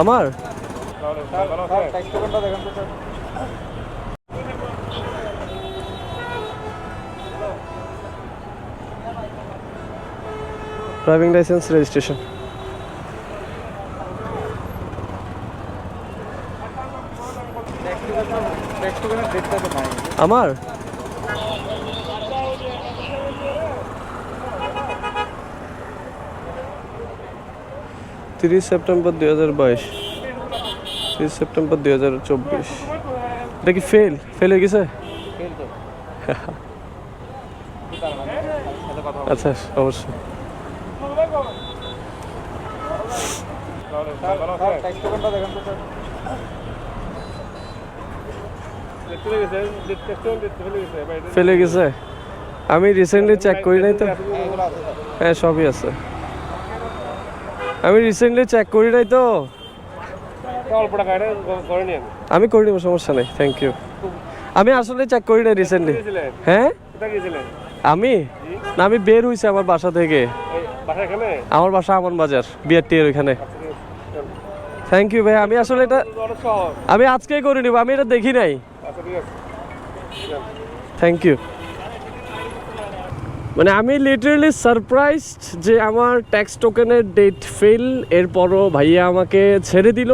আমার driving licence registration আমার তিরিশ সেপ্টেম্বর দুই হাজার বাইশ। তিরিশ সেপ্টেম্বর দুই হাজার চব্বিশ। এটা কি ফেল ফেল হয়ে গেছে? আচ্ছা অবশ্যই। ফেলে গেছে? আমি রিসেন্টলি চেক করি নাই তো। হ্যাঁ সবই আছে। আমি রিসেন্টলি চেক করি নাই তো। আমি করে নিব সমস্যা নেই থ্যাংক ইউ আমি আসলে চেক করি নাই রিসেন্টলি হ্যাঁ? আমি? না আমি বের হইছি আমার বাসা থেকে। আমার বাসা আমন বাজার বিআরটি এর ওইখানে থ্যাংক ইউ ভাই আমি আসলে এটা আমি আজকেই করে নিব আমি এটা দেখি নাই। আচ্ছা থ্যাংক ইউ মানে আমি লিটারালি সারপ্রাইজড যে আমার ট্যাক্স টোকেনের ডেট ফেল এরপরও ভাইয়া আমাকে ছেড়ে দিল।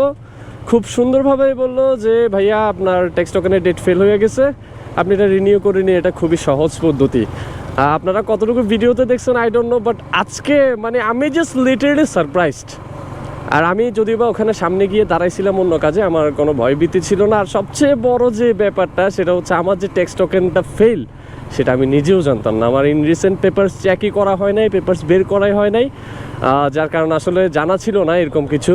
খুব সুন্দরভাবে বলল যে, ভাইয়া, আপনার ট্যাক্স টোকেনের ডেট ফেল হয়ে গেছে। আপনি এটা রিনিউ করে নিয়ে এটা খুবই সহজ পদ্ধতি। আপনারা কতটুকু ভিডিওতে দেখছেন আই ডোন্ট নো বাট আজকে মানে আমি জাস্ট লিটারালি সারপ্রাইজড আর আমি যদিও বা ওখানে সামনে গিয়ে দাঁড়াইছিলাম অন্য কাজে, আমার কোনো ভয়ভীতি ছিল না। আর সবচেয়ে বড় যে ব্যাপারটা, সেটা হচ্ছে আমার যে টেক্সট টোকেনটা ফেল সেটা আমি নিজেও জানতাম না। আমার ইন রিসেন্ট পেপার্স চেকই করা হয় নাই পেপার্স বের করাই হয় নাই যার কারণে আসলে জানা ছিল না এরকম কিছু।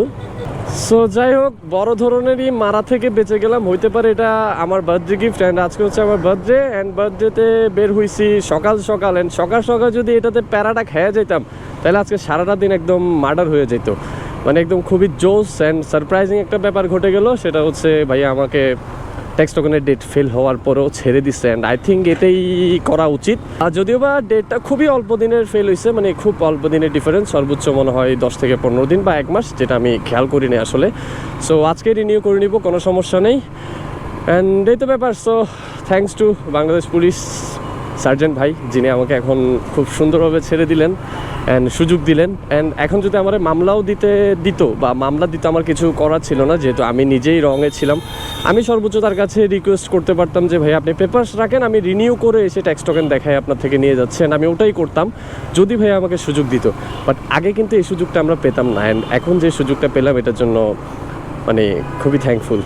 সো যাই হোক, বড় ধরনেরই মারা থেকে বেঁচে গেলাম। হইতে পারে এটা আমার বার্থডে গিফট অ্যান্ড আজকে হচ্ছে আমার বার্থডে অ্যান্ড বার্থডেতে বের হয়েছি সকাল সকাল। অ্যান্ড সকাল সকাল যদি এটাতে প্যারাটা খেয়ে যেতাম তাহলে আজকে সারাটা দিন একদম মার্ডার হয়ে যেত মানে একদম খুবই জোস অ্যান্ড সারপ্রাইজিং একটা ব্যাপার ঘটে গেল, সেটা হচ্ছে ভাইয়া আমাকে ট্যাক্স টোকেনের ডেট ফেল হওয়ার পরেও ছেড়ে দিচ্ছে অ্যান্ড আই থিঙ্ক এটাই করা উচিত। আর যদিও বা ডেটটা খুবই অল্প দিনের ফেল হয়েছে মানে খুব অল্প দিনের ডিফারেন্স সর্বোচ্চ মনে হয় দশ থেকে পনেরো দিন বা এক মাস, যেটা আমি খেয়াল করিনি আসলে। সো আজকে রিনিউ করে নিব, কোনো সমস্যা নেই। অ্যান্ড এই তো ব্যাপার so thanks to Bangladesh police sergeant ভাই, যিনি আমাকে এখন খুব সুন্দরভাবে ছেড়ে দিলেন। অ্যান্ড সুযোগ দিলেন। অ্যান্ড এখন যদি আমার মামলাও দিতে দিত বা মামলা দিতে আমার কিছু করার ছিল না, যেহেতু আমি নিজেই রঙে ছিলাম, আমি সর্বোচ্চ তার কাছে রিকোয়েস্ট করতে পারতাম যে, ভাই, আপনি পেপার্স রাখেন, আমি রিনিউ করে এসে ট্যাক্স টোকেন দেখাই আপনার থেকে নিয়ে যাচ্ছি। And আমি ওটাই করতাম, যদি ভাই আমাকে সুযোগ দিত। বাট আগে কিন্তু এই সুযোগটা আমরা পেতাম না। অ্যান্ড এখন যে সুযোগটা পেলাম, এটার জন্য মানে খুবই থ্যাঙ্কফুল